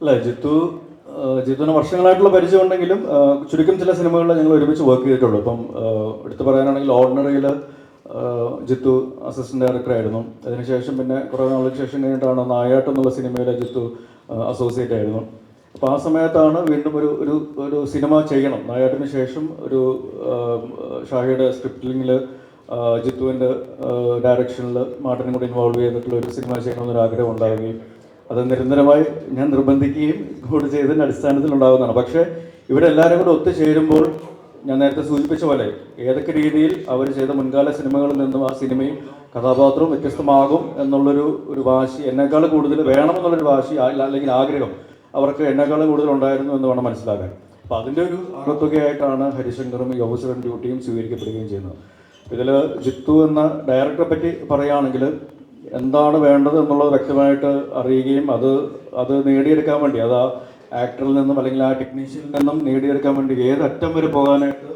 അല്ല ജിത്തു ജിത്തുവിന് വർഷങ്ങളായിട്ടുള്ള പരിചയം ഉണ്ടെങ്കിലും ചുരുക്കം ചില സിനിമകളിൽ ഞങ്ങൾ ഒരുമിച്ച് വർക്ക് ചെയ്തിട്ടുള്ളൂ. ഇപ്പം എടുത്തു പറയാനാണെങ്കിൽ ഓർഡിനറിയിൽ ജിത്തു അസിസ്റ്റന്റ് ഡയറക്ടർ ആയിരുന്നു. അതിനുശേഷം പിന്നെ കുറേ നാളുകൾക്ക് ശേഷം കഴിഞ്ഞിട്ടാണ് നായാട്ട് എന്നുള്ള സിനിമയിലെ ജിത്തു അസോസിയേറ്റ് ആയിരുന്നു. അപ്പോൾ ആ സമയത്താണ് വീണ്ടും ഒരു ഒരു ഒരു സിനിമ ചെയ്യണം. നായാട്ടിന് ശേഷം ഒരു ഷാഹിയുടെ സ്ക്രിപ്റ്റിങ്ങിൽ ജിത്തുവിന്റെ ഡയറക്ഷനിൽ മാട്ടിനും കൂടി ഇൻവോൾവ് ചെയ്തിട്ടുള്ള ഒരു സിനിമ ചെയ്യണമെന്നൊരു ആഗ്രഹം ഉണ്ടാവുകയും അത് നിരന്തരമായി ഞാൻ നിർബന്ധിക്കുകയും കൂടി ചെയ്തതിന്റെ അടിസ്ഥാനത്തിൽ ഉണ്ടാകുന്നതാണ് പക്ഷേ ഇവരെല്ലാവരും കൂടെ ഒത്തുചേരുമ്പോൾ ഞാൻ നേരത്തെ സൂചിപ്പിച്ച പോലെ ഏതൊക്കെ രീതിയിൽ അവർ ചെയ്ത മുൻകാല സിനിമകളിൽ നിന്നും ആ സിനിമയും കഥാപാത്രവും വ്യത്യസ്തമാകും എന്നുള്ളൊരു ഒരു വാശി എന്നെക്കാൾ കൂടുതൽ വേണമെന്നുള്ളൊരു വാശി അല്ലെങ്കിൽ ആഗ്രഹം അവർക്ക് എന്നെക്കാൾ കൂടുതൽ ഉണ്ടായിരുന്നു എന്ന് വേണം മനസ്സിലാക്കാൻ. അപ്പം അതിന്റെ ഒരു ആകത്തുകയായിട്ടാണ് ഹരിശങ്കറും യോബുസറും ഡ്യൂട്ടിയും സ്വീകരിക്കപ്പെടുകയും ചെയ്യുന്നത്. ഇതിൽ ജിത്തു എന്ന ഡയറക്ടറെ പറ്റി പറയുകയാണെങ്കിൽ എന്താണ് വേണ്ടത് എന്നുള്ളത് വ്യക്തമായിട്ട് അറിയുകയും അത് അത് നേടിയെടുക്കാൻ വേണ്ടി അത് ആ ആക്ടറിൽ നിന്നും അല്ലെങ്കിൽ ആ ടെക്നീഷ്യനിൽ നിന്നും നേടിയെടുക്കാൻ വേണ്ടി ഏതറ്റം വരെ പോകാനായിട്ട്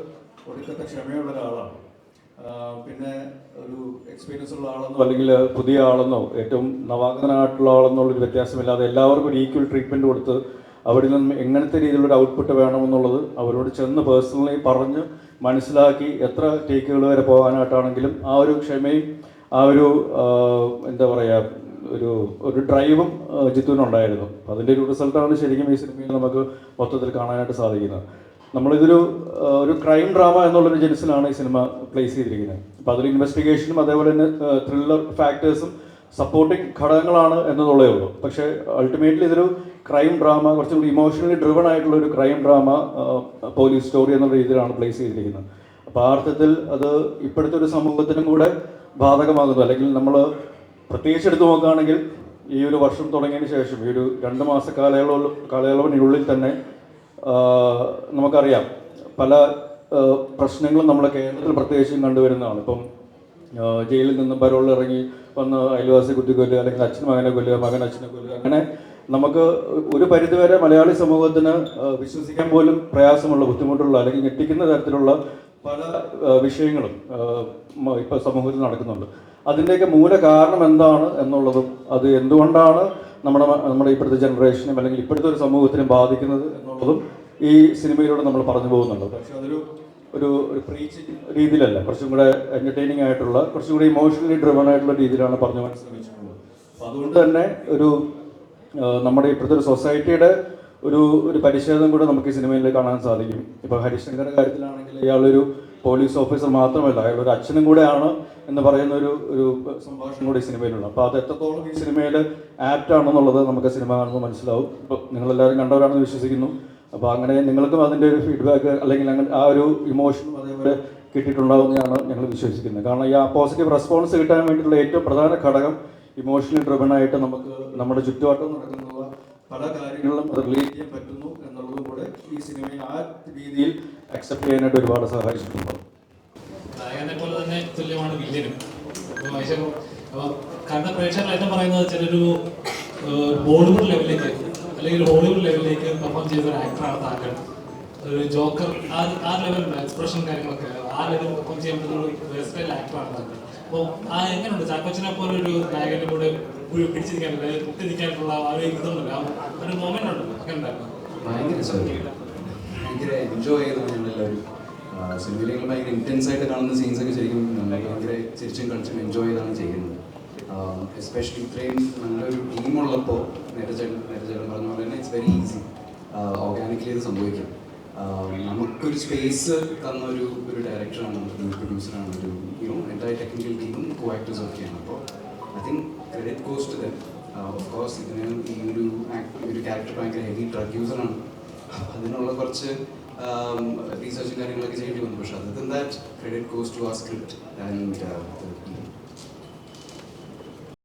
ഒടുക്കത്തെ ക്ഷമയുള്ള ഒരാളാണ്. പിന്നെ ഒരു എക്സ്പീരിയൻസ് ഉള്ള ആളെന്നോ അല്ലെങ്കിൽ പുതിയ ആളെന്നോ ഏറ്റവും നവാഗതനായിട്ടുള്ള ആളെന്നുള്ളൊരു വ്യത്യാസമില്ലാതെ എല്ലാവർക്കും ഒരു ഈക്വൽ ട്രീറ്റ്മെന്റ് കൊടുത്ത് അവരിൽ നിന്നും എങ്ങനത്തെ രീതിയിലുള്ള ഒരു ഔട്ട്പുട്ട് വേണമെന്നുള്ളത് അവരോട് ചെന്ന് പേഴ്സണലി പറഞ്ഞ് മനസ്സിലാക്കി എത്ര ടേക്കുകൾ വരെ പോകാനായിട്ടാണെങ്കിലും ആ ഒരു ക്ഷമയും ആ ഒരു എന്താ പറയുക ഒരു ഒരു ഡ്രൈവും ജിത്തുവിനുണ്ടായിരുന്നു അതിന്റെ ഒരു റിസൾട്ടാണ് ശരിക്കും ഈ സിനിമയിൽ നമുക്ക് മൊത്തത്തിൽ കാണാനായിട്ട് സാധിക്കുന്നത്. നമ്മളിതൊരു ഒരു ക്രൈം ഡ്രാമ എന്നുള്ളൊരു ജനസിലാണ് ഈ സിനിമ പ്ലേസ് ചെയ്തിരിക്കുന്നത്. അപ്പോൾ അതിൽ ഇൻവെസ്റ്റിഗേഷനും അതേപോലെ തന്നെ ത്രില്ലർ ഫാക്ടേഴ്സും സപ്പോർട്ടിങ് ഘടകങ്ങളാണ് എന്നതുള്ളേ ഉള്ളൂ. പക്ഷേ അൾട്ടിമേറ്റ്ലി ഇതൊരു ക്രൈം ഡ്രാമ കുറച്ചും കൂടി ഇമോഷണലി ഡ്രിവൺ ആയിട്ടുള്ള ഒരു ക്രൈം ഡ്രാമ പോലീസ് സ്റ്റോറി എന്നുള്ള രീതിയിലാണ് പ്ലേസ് ചെയ്തിരിക്കുന്നത്. അപ്പോൾ ആ അർത്ഥത്തിൽ അത് ഇപ്പോഴത്തെ ഒരു സമൂഹത്തിനും കൂടെ ബാധകമാകുന്നു. അല്ലെങ്കിൽ നമ്മൾ പ്രത്യേകിച്ച് എടുത്തു നോക്കുകയാണെങ്കിൽ ഈ ഒരു വർഷം തുടങ്ങിയതിന് ശേഷം ഈ ഒരു രണ്ട് മാസ കാലയളവ് കാലയളവിനുള്ളിൽ തന്നെ നമുക്കറിയാം പല പ്രശ്നങ്ങളും നമ്മളെ കേരളത്തിൽ പ്രത്യേകിച്ചും കണ്ടുവരുന്നതാണ്. ഇപ്പം ജയിലിൽ നിന്ന് പരോളിൽ ഇറങ്ങി വന്ന് അയൽവാസി കുത്തി കൊല്ലുക അല്ലെങ്കിൽ അച്ഛൻ മകനെ കൊല്ലുക മകൻ അച്ഛനെ കൊല്ലുക അങ്ങനെ നമുക്ക് ഒരു പരിധിവരെ മലയാളി സമൂഹത്തിന് വിശ്വസിക്കാൻ പോലും പ്രയാസമുള്ള ബുദ്ധിമുട്ടുള്ള അല്ലെങ്കിൽ ഞെട്ടിക്കുന്ന തരത്തിലുള്ള പല വിഷയങ്ങളും ഇപ്പോൾ സമൂഹത്തിൽ നടക്കുന്നുണ്ട്. അതിന്റെയൊക്കെ മൂല കാരണം എന്താണ് എന്നുള്ളതും അത് എന്തുകൊണ്ടാണ് നമ്മുടെ നമ്മുടെ ഇപ്പോഴത്തെ ജനറേഷനും അല്ലെങ്കിൽ ഇപ്പോഴത്തെ ഒരു സമൂഹത്തിനും ബാധിക്കുന്നത് എന്നുള്ളതും ഈ സിനിമയിലൂടെ നമ്മൾ പറഞ്ഞു പോകുന്നുണ്ട്. പക്ഷെ അതൊരു ഒരു ഒരു പ്രീച്ചിങ് രീതിയിലല്ല. കുറച്ചും കൂടെ എന്റർടൈനിങ് ആയിട്ടുള്ള കുറച്ചും കൂടി ഇമോഷണലി ഡ്രിവൺ ആയിട്ടുള്ള രീതിയിലാണ് പറഞ്ഞു പോകാൻ ശ്രമിച്ചിട്ടുള്ളത് അതുകൊണ്ട് തന്നെ ഒരു നമ്മുടെ ഇപ്പോഴത്തെ ഒരു സൊസൈറ്റിയുടെ ഒരു ഒരു പരിച്ഛേദം കൂടെ നമുക്ക് ഈ സിനിമയിൽ കാണാൻ സാധിക്കും. ഇപ്പോൾ ഹരിശങ്കറിന്റെ കാര്യത്തിലാണെങ്കിൽ ഇയാളൊരു പോലീസ് ഓഫീസർ മാത്രമല്ല അയാൾ ഒരു അച്ഛനും കൂടെയാണ് എന്ന് പറയുന്ന ഒരു ഒരു സംഭാഷണം കൂടി ഈ സിനിമയിലുണ്ട്. അപ്പോൾ അത് എത്രത്തോളം ഈ സിനിമയിൽ ആപ്റ്റ് ആണെന്നുള്ളത് നമുക്ക് സിനിമ കാണുമ്പോൾ മനസ്സിലാവും. നിങ്ങൾ എല്ലാവരും കണ്ടവരാണെന്ന് വിശ്വസിക്കുന്നു. അപ്പോൾ അങ്ങനെ നിങ്ങൾക്കും അതിന്റെ ഒരു ഫീഡ്ബാക്ക് അല്ലെങ്കിൽ അങ്ങനെ ആ ഒരു ഇമോഷനും അതേപോലെ കിട്ടിയിട്ടുണ്ടാവുമെന്നാണ് ഞങ്ങൾ വിശ്വസിക്കുന്നത്. കാരണം ഈ ആ പോസിറ്റീവ് റെസ്പോൺസ് കിട്ടാൻ വേണ്ടിയിട്ടുള്ള ഏറ്റവും പ്രധാന ഘടകം ഇമോഷണൽ ഡ്രിവൺ ആയിട്ട് നമുക്ക് നമ്മുടെ ചുറ്റുവട്ടം നടക്കുന്ന പല കാര്യങ്ങളിലും അത് റിലേറ്റ് ചെയ്യാൻ പറ്റുന്നു എന്നുള്ളതും കൂടെ ഈ സിനിമയെ ആ രീതിയിൽ അക്സെപ്റ്റ് ചെയ്യാനായിട്ട് ഒരുപാട് സഹായിച്ചിട്ടുണ്ട്. നായകനെ പോലെ തന്നെ തുല്യമാണ് കണ്ട പ്രേക്ഷകർ എന്താ പറയുന്നത് ചിലൊരു ബോളിവുഡ് ലെവലിലേക്ക് അല്ലെങ്കിൽ ഹോളിവുഡ് ലെവലിലേക്ക് പെർഫോം ചെയ്ത ഒരു ആക്ടറാണ് താങ്കൾ. ഒരു ജോക്കർ ആ ആ ലെവൽ എക്സ്പ്രഷൻ കാര്യങ്ങളൊക്കെ ആ ലെവൽ പെർഫോം ചെയ്യാൻ പറ്റുന്ന ഒരു വേഴ്സ്റ്റൈൽ ആക്ടറാണ് താങ്കൾ അപ്പോൾ ആ എങ്ങനെയുണ്ട്? ചാക്കോച്ചനെ പോലെ ഒരു നായകന്റെ കൂടെ പിടിച്ചിരിക്കാൻ ആ ഒരു ഇതുണ്ടല്ലോ. ഒരു മൊമെന്റ് ഉണ്ടല്ലോ. അങ്ങനെ ഉണ്ടായിരുന്നു? ഭയങ്കര ഭയങ്കര എൻജോയ് ചെയ്തു ഞങ്ങളെല്ലാവരും സിനിമയിലേക്ക് ഭയങ്കര ഇന്റൻസ് ആയിട്ട് കാണുന്ന സീൻസ് ഒക്കെ ശരിക്കും ഭയങ്കര ചിരിച്ചും കളിച്ചും എൻജോയ് ചെയ്താണ് ചെയ്യുന്നത്. എസ്പെഷ്യലി ഇത്രയും നല്ലൊരു ടീമുള്ളപ്പോൾ നേരത്തെ ചേട്ടൻ പറഞ്ഞ പോലെ തന്നെ ഇറ്റ്സ് വെരി ഈസി ഓർഗാനിക്കലി ഇത് സംഭവിക്കും. നമുക്കൊരു സ്പേസ് തന്ന ഒരു ഒരു ഡയറക്ടറാണ് ഒരു പ്രൊഡ്യൂസറാണ് ഒരു യുനോ എന്റെ ടെക്നിക്കൽ ടീമും കോ ആക്ടേഴ്സും ഒക്കെയാണ് അപ്പോൾ I think credit goes to them of course ഇതിന് ഈ ഒരു ഒരു ക്യാരക്ടർ ഭയങ്കര ഹെവി ഡ്രഗ് യൂസറാണ് അതിനുള്ള കുറച്ച് റീസർച്ചും കാര്യങ്ങളൊക്കെ ചെയ്യേണ്ടി വന്നു. പക്ഷേ other that credit goes to ആ സ്ക്രിപ്റ്റ് ആൻഡ്